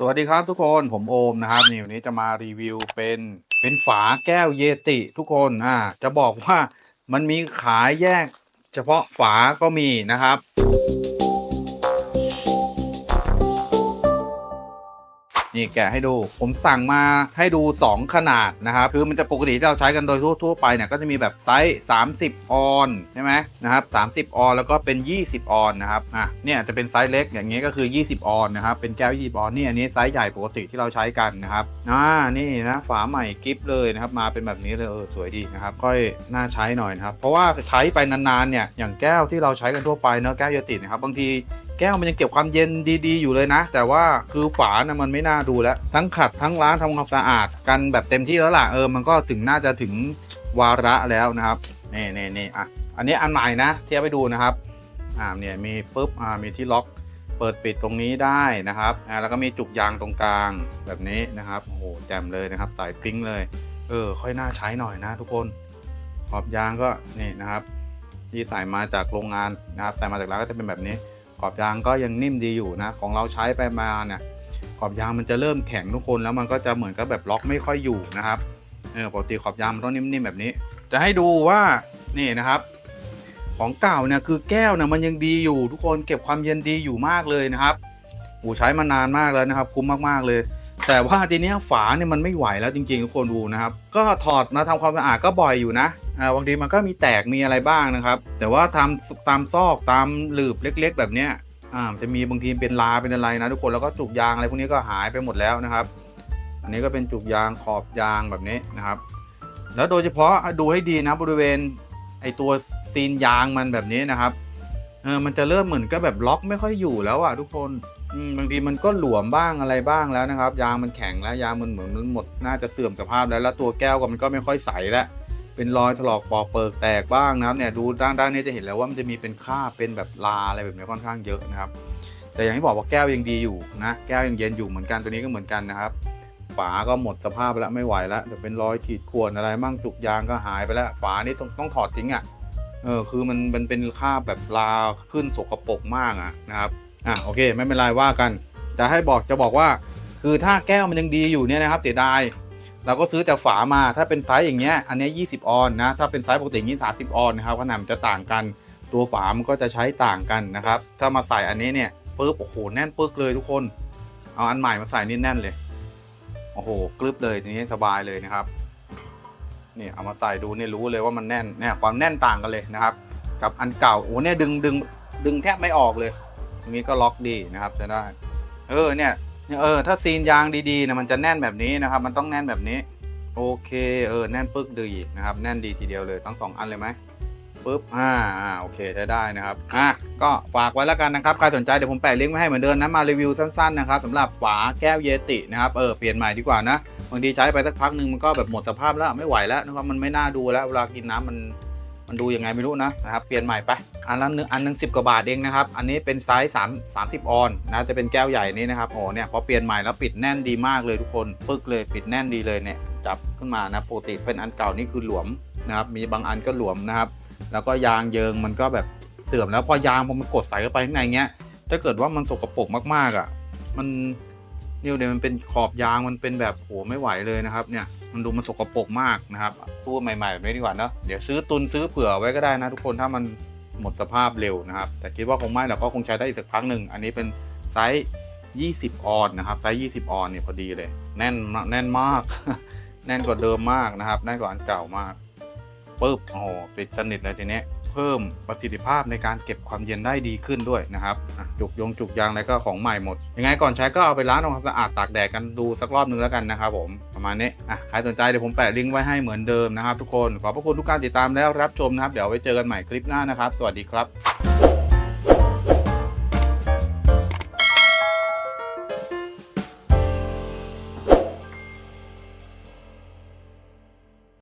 สวัสดีครับทุกคนผมโอมนะครับนี่วันนี้จะมารีวิวเป็นเป็นฝาแก้วเยติทุกคนอ่าจะบอกว่ามันมีขายแยก เฉพาะฝาก็มีนะครับ นี่แกะให้ดู ผมสั่งมาให้ดู 2 ขนาดนะครับ คือมันจะปกติที่เราใช้กันโดยทั่วๆไปเนี่ยก็จะมีแบบไซส์ 30 ออนใช่ไหมนะครับ 30 ออนแล้วก็เป็น 20 ออนนะครับ อะ เนี่ยจะเป็นไซส์เล็กอย่างเงี้ยก็คือ 20 ออนนะครับ เป็นแก้ว 20 ออนนี่อันนี้ไซส์ใหญ่ปกติที่เราใช้กันนะครับ อ่า นี่นะฝาใหม่กิฟเลยนะครับ มาเป็นแบบนี้เลยเออสวยดีนะครับ ค่อยน่าใช้หน่อยนะครับ เพราะว่าใช้ไปนานๆเนี่ย อย่างแก้วที่เราใช้กันทั่วไปเนอะแก้วเยตินะครับ บางที แก้วมันยังเก็บความเย็นดีๆ อยู่เลยนะ แต่ว่าคือฝานะมันไม่น่าดูแล้ว ทั้งขัดทั้งล้างทำความสะอาดกันแบบเต็มที่แล้วล่ะเออมันก็ถึงน่าจะถึงวาระแล้วนะครับนี่นี่นี่อะอันนี้อันใหม่นะเทียบไปดูนะครับอ่าเนี่ยมีปุ๊บอ่ามีที่ล็อกเปิดปิดตรงนี้ได้นะครับอ่าแล้วก็มีจุกยางตรงกลางแบบนี้นะครับโอ้โหแจ่มเลยนะครับสายฟิงเลยเออค่อยน่าใช้หน่อยนะทุกคนขอบยางก็นี่นะครับที่ใส่มาจากโรงงานนะครับใส่มาจากร้านก็จะเป็นแบบนี้ ขอบยางก็ยังนิ่มดีอยู่นะ ของเราใช้ไปมาเนี่ยขอบยางมันจะเริ่มแข็งทุกคนแล้วมันก็จะเหมือนกับแบบล็อกไม่ค่อยอยู่นะครับเออปกติขอบยางมันต้องนิ่มๆแบบนี้ จะให้ดูว่านี่นะครับ ของเก่าเนี่ยคือแก้วเนี่ยมันยังดีอยู่ทุกคนเก็บความเย็นดีอยู่มากเลยนะครับอ้ใช้มานานมากแล้วนะครับ คุ้มมากๆเลย แต่ว่าทีเนี้ยฝาเนี่ยมันไม่ไหวแล้วจริงๆทุกคนดูนะครับ ก็ถอดมาทำความสะอาดก็บ่อยอยู่นะ อ่าบางทีมันก็มีแตกมีอะไรบ้างนะครับ แต่ว่าทำตามซอกตามหลืบเล็ก ๆ แบบเนี้ยอ่าจะมีบางทีเป็นลาเป็นอะไรนะทุกคนแล้วก็จุกยางอะไรพวกนี้ก็หายไปหมดแล้วนะครับ อันนี้ก็เป็นจุกยางขอบยางแบบนี้นะครับ แล้วโดยเฉพาะดูให้ดีนะบริเวณไอตัวซีนยางมันแบบนี้นะครับเออมันจะเริ่มเหมือนก็แบบล็อกไม่ค่อยอยู่แล้วอะทุกคนบางทีมันก็หลวมบ้างอะไรบ้างแล้วนะครับ ยางมันแข็งแล้วยางมันเหมือนมันหมดน่าจะเสื่อมสภาพแล้วแล้วตัวแก้วก็มันก็ไม่ค่อยใสแล้ว เป็นรอยถลอกปอกเปิกแตกบ้างนะครับเนี่ยดูด้านด้านนี้จะเห็นแล้วว่ามันจะมีเป็นคราเป็นแบบลาอะไรแบบนี้ค่อนข้างเยอะนะครับ แต่อย่างที่บอกว่าแก้วยังดีอยู่นะแก้วยังเย็นอยู่เหมือนกันตัวนี้ก็เหมือนกันนะครับฝาก็หมดสภาพไปแล้วไม่ไหวแล้วเดี๋ยวเป็นรอยขีดข่วนอะไรมั่งจุกยางก็หายไปแล้วฝานี่ต้องต้องถอดทิ้งอะเออคือมันมันเป็นคราแบบลาขึ้นสกปรกมากอะนะครับอะโอเค ไม่เป็นไรว่ากัน จะให้บอกจะบอกว่า คือถ้าแก้วมันยังดีอยู่เนี่ยนะครับ เสียดาย เราก็ซื้อแต่ฝามาถ้าเป็นไซส์อย่างเงี้ยอันนี้20 ออนนะถ้าเป็นไซส์ปกติอย่างนี้30 ออนนะครับขนาดมันจะต่างกันตัวฝามันก็จะใช้ต่างกันนะครับ ถ้ามาใส่อันนี้เนี่ยปึ๊บโอ้โหแน่นปึ๊กเลยทุกคน เอาอันใหม่มาใส่นี่แน่นเลยโอ้โหกรึบเลยทีนี้สบายเลยนะครับนี่เอามาใส่ดูเนี่ยรู้เลยว่ามันแน่นเนี่ยความแน่นต่างกันเลยนะครับ กับอันเก่าโอ้เนี่ยดึงดึงดึงแทบไม่ออกเลยตรงนี้ก็ล็อกดีนะครับจะได้ เออเนี่ย เออถ้าซีนยางดีๆนะมันจะแน่นแบบนี้นะครับ มันต้องแน่นแบบนี้ โอเคเออแน่นปึ๊กดีนะครับ แน่นดีทีเดียวเลยทั้งสองอันเลยไหมปึ๊บอ่าอ่าโอเคใช้ได้นะครับอะก็ฝากไว้แล้วกันนะครับใครสนใจเดี๋ยวผมแปะลิงก์ไว้ให้เหมือนเดิมนะมารีวิวสั้นๆนะครับสำหรับฝาแก้วเยตินะครับเออเปลี่ยนใหม่ดีกว่านะบางทีใช้ไปสักพักหนึ่งมันก็แบบหมดสภาพแล้วไม่ไหวแล้วนะครับมันไม่น่าดูแล้วเวลากินน้ำมัน มันดูยังไงไม่รู้นะนะครับเปลี่ยนใหม่ไปอันละหนึ่งอันหนึ่งสิบกว่าบาทเองนะครับอันนี้เป็นไซส์สามสามสิบออนนะจะเป็นแก้วใหญ่นี้นะครับโอ้เนี่ยพอเปลี่ยนใหม่แล้วปิดแน่นดีมากเลยทุกคนปึ๊กเลยปิดแน่นดีเลยเนี่ยจับขึ้นมานะปกติเป็นอันเก่านี่คือหลวมนะครับมีบางอันก็หลวมนะครับแล้วก็ยางเยิงมันก็แบบเสื่อมแล้วพอยางพอมันกดใส่เข้าไปข้างในเงี้ยถ้าเกิดว่ามันสกปรกมากๆอะ มันเนี่ยเดี๋ยวมันเป็นขอบยางมันเป็นแบบโหไม่ไหวเลยนะครับเนี่ย มันดูมันสกปรกมากนะครับตู้ใหม่ๆแบบนี้ดีกว่าเนอะเดี๋ยวซื้อตุนซื้อเผื่อไว้ก็ได้นะ ทุกคนถ้ามันหมดสภาพเร็วนะครับ แต่คิดว่าคงไม่เราก็คงใช้ได้อีกสักพักหนึ่งอันนี้เป็นไซส์20 ออนนะครับไซส์20 ออนเนี่ยพอดีเลย แน่นมากแน่นมาก แน่นกว่าเดิมมากนะครับแน่นกว่าอันเก่ามากปึ๊บโอ้โหปิดสนิทเลยทีเนี้ย พิ่มประสิทธิภาพในการเก็บความเย็นได้ดีขึ้นด้วยนะครับจุกยงจุกยางอะไรก็ของใหม่หมด ยังไงก่อนใช้ก็เอาไปล้างทำความสะอาดตากแดดกันดูสักรอบนึงแล้วกันนะครับผมประมาณนี้อะใครสนใจเดี๋ยวผมแปะลิงก์ไว้ให้เหมือนเดิมนะครับทุกคนขอบพระคุณทุกการติดตามแล้วรับชมนะครับ เดี๋ยวไว้เจอกันใหม่คลิปหน้านะครับ สวัสดีครับ